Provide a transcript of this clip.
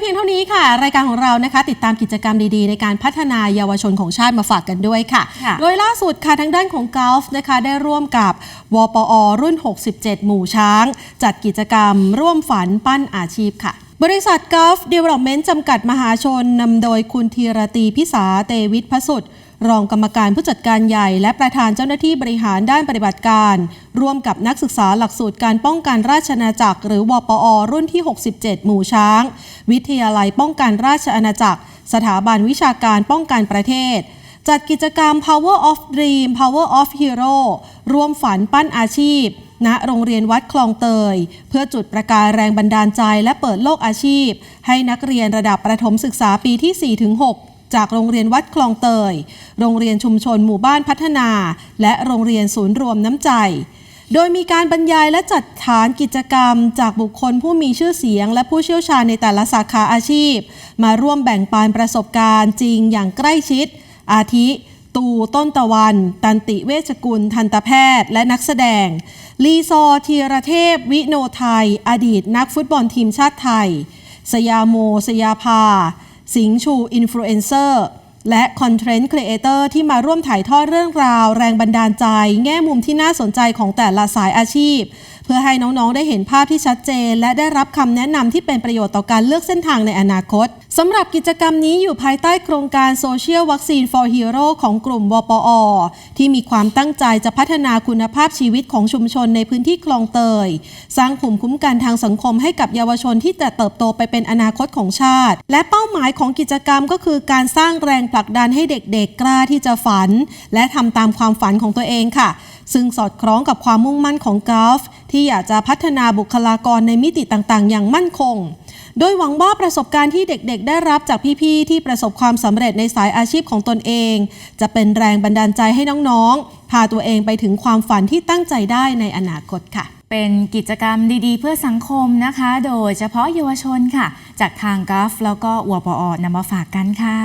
เพียงเท่านี้ค่ะ รายการของเรานะคะ ติดตามกิจกรรมดีๆ ในการพัฒนาเยาวชนของชาติมาฝากกันด้วยค่ะค่ะ โดยล่าสุดค่ะทางด้านของกอล์ฟนะคะได้ร่วมกับวปอ รุ่น 67 หมู่ช้าง จัดกิจกรรมร่วมฝันปั้นอาชีพค่ะบริษัทกอล์ฟเดเวล็อปเมนต์จำกัดมหาชนนำโดยคุณธีรตีพิสาเตวิทย์พสุด รองกรรมการผู้จัดการใหญ่ และประธานเจ้าหน้าที่บริหารด้านปฏิบัติการ ร่วมกับนักศึกษาหลักสูตรการป้องกันราชอาณาจักร หรือวปอ รุ่นที่ 67 หมู่ช้าง วิทยาลัยป้องกันราชอาณาจักร สถาบันวิชาการป้องกันประเทศ จัดกิจกรรม Power of Dream Power of Hero ร่วมฝันปั้นอาชีพณโรงเรียนวัดคลองเตย เพื่อจุดประกายแรงบันดาลใจและเปิดโลกอาชีพ ให้นักเรียนระดับประถมศึกษาปีที่ 4-6 จากโรงเรียนวัดคลองเตย โรงเรียนชุมชนหมู่บ้านพัฒนา และโรงเรียนศูนย์รวมน้ำใจ โดยมีการบรรยายและจัดฐานกิจกรรม จากบุคคลผู้มีชื่อเสียง และผู้เชี่ยวชาญในแต่ละสาขาอาชีพ มาร่วมแบ่งปันประสบการณ์จริงอย่างใกล้ชิด อาทิ ตูต้นตะวัน ตันติเวชกุล ทันตแพทย์ และนักแสดง ลีซอร์ธีรเทพ วิโนไทย อดีตนักฟุตบอลทีมชาติไทย สยามโม สยาภา สิงชูอินฟลูเอนเซอร์และคอนเทนต์ครีเอเตอร์ที่มาร่วมถ่ายทอดเรื่องราว แรงบันดาลใจ แง่มุมที่น่าสนใจของแต่ละสายอาชีพ พื่อให้น้อง ๆ ได้เห็นภาพที่ชัดเจน และได้รับคำแนะนำที่เป็นประโยชน์ต่อการเลือกเส้นทางในอนาคตสำหรับกิจกรรมนี้อยู่ภายใต้โครงการ Social Vaccine for Hero ของกลุ่มวปอ ที่มีความตั้งใจจะพัฒนาคุณภาพชีวิตของชุมชนในพื้นที่คลองเตย สร้างภูมิคุ้มกันทางสังคมให้กับเยาวชนที่จะเติบโตไปเป็นอนาคตของชาติ และเป้าหมายของกิจกรรมก็คือการสร้างแรงผลักดันให้เด็กๆกล้าที่จะฝัน และทำตามความฝันของตัวเองค่ะ ซึ่งสอดคล้องกับความมุ่งมั่นของกอล์ฟ ที่อยากจะพัฒนาบุคลากรในมิติต่างๆ อย่างมั่นคง โดยหวังว่าประสบการณ์ที่เด็กๆ ได้รับจากพี่ๆ ที่ประสบความสำเร็จในสายอาชีพของตนเอง จะเป็นแรงบันดาลใจให้น้องๆ พาตัวเองไปถึงความฝันที่ตั้งใจได้ในอนาคตค่ะเป็นกิจกรรมดีๆ เพื่อสังคมนะคะ โดยเฉพาะเยาวชนค่ะ จากทางกัฟแล้วก็วปอนำมาฝากกันค่ะ